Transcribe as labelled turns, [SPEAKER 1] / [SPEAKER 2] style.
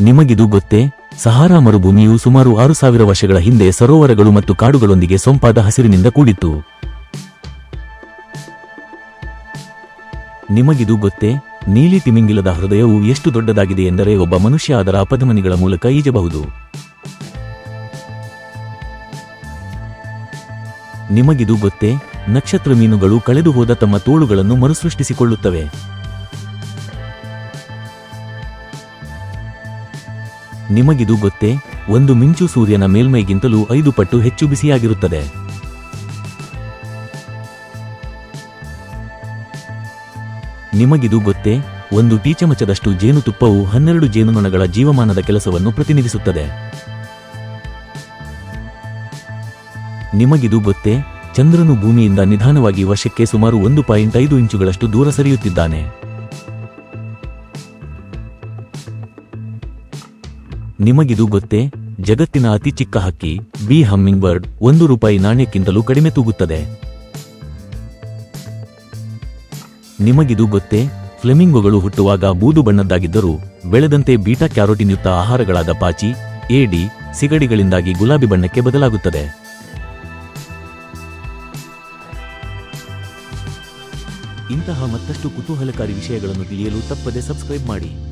[SPEAKER 1] ನಿಮಗಿದು ಗೊತ್ತೇ? ಸಹಾರಾ ಮರುಭೂಮಿಯು ಸುಮಾರು ಆರು ಸಾವಿರ ವರ್ಷಗಳ ಹಿಂದೆ ಸರೋವರಗಳು ಮತ್ತು ಕಾಡುಗಳೊಂದಿಗೆ ಸೊಂಪಾದ ಹಸಿರಿನಿಂದ ಕೂಡಿತ್ತು. ನಿಮಗಿದು ಗೊತ್ತೇ? ನೀಲಿ ತಿಮಿಂಗಿಲದ ಹೃದಯವು ಎಷ್ಟು ದೊಡ್ಡದಾಗಿದೆ ಎಂದರೆ ಒಬ್ಬ ಮನುಷ್ಯ ಅದರ ಅಪಧಮನಿಗಳ ಮೂಲಕ ಈಜಬಹುದು. ನಿಮಗಿದು ಗೊತ್ತೇ? ನಕ್ಷತ್ರ ಮೀನುಗಳು ಕಳೆದುಹೋದ ತಮ್ಮ ತೋಳುಗಳನ್ನು ಮರುಸೃಷ್ಟಿಸಿಕೊಳ್ಳುತ್ತವೆ. ನಿಮಗಿದು ಗೊತ್ತೇ? ಒಂದು ಮಿಂಚು ಸೂರ್ಯನ ಮೇಲ್ಮೈಗಿಂತಲೂ ಐದು ಪಟ್ಟು ಹೆಚ್ಚು ಬಿಸಿಯಾಗಿರುತ್ತದೆ. ನಿಮಗಿದು ಗೊತ್ತೇ? ಒಂದು ಟೀಚಮಚದಷ್ಟು ಜೇನುತುಪ್ಪವು ಹನ್ನೆರಡು ಜೇನುನೊಣಗಳ ಜೀವಮಾನದ ಕೆಲಸವನ್ನು ಪ್ರತಿನಿಧಿಸುತ್ತದೆ. ನಿಮಗಿದು ಗೊತ್ತೇ? ಚಂದ್ರನು ಭೂಮಿಯಿಂದ ನಿಧಾನವಾಗಿ ವರ್ಷಕ್ಕೆ ಸುಮಾರು ಒಂದು ಪಾಯಿಂಟ್ ಐದು ಇಂಚುಗಳಷ್ಟು ದೂರ ಸರಿಯುತ್ತಿದ್ದಾನೆ. ನಿಮಗಿದು ಗೊತ್ತೇ? ಜಗತ್ತಿನ ಅತಿ ಚಿಕ್ಕ ಹಕ್ಕಿ, ಬಿ ಹಮ್ಮಿಂಗ್ ಬರ್ಡ್ ಒಂದು ರೂಪಾಯಿ ನಾಣ್ಯಕ್ಕಿಂತಲೂ ಕಡಿಮೆ ತೂಗುತ್ತದೆ. ನಿಮಗಿದು ಗೊತ್ತೇ? ಫ್ಲೆಮಿಂಗೋಗಳು ಹುಟ್ಟುವಾಗ ಬೂದು ಬಣ್ಣದ್ದಾಗಿದ್ದರೂ, ಬೆಳೆದಂತೆ ಬೀಟಾ ಕ್ಯಾರೋಟಿನ್ಯುಕ್ತ ಆಹಾರಗಳಾದ ಪಾಚಿ ಏಡಿ ಸಿಗಡಿಗಳಿಂದಾಗಿ ಗುಲಾಬಿ ಬಣ್ಣಕ್ಕೆ ಬದಲಾಗುತ್ತದೆ. ಇಂತಹ ಮತ್ತಷ್ಟು ಕುತೂಹಲಕಾರಿ ವಿಷಯಗಳನ್ನು ತಿಳಿಯಲು ತಪ್ಪದೆ ಸಬ್ಸ್ಕ್ರೈಬ್ ಮಾಡಿ.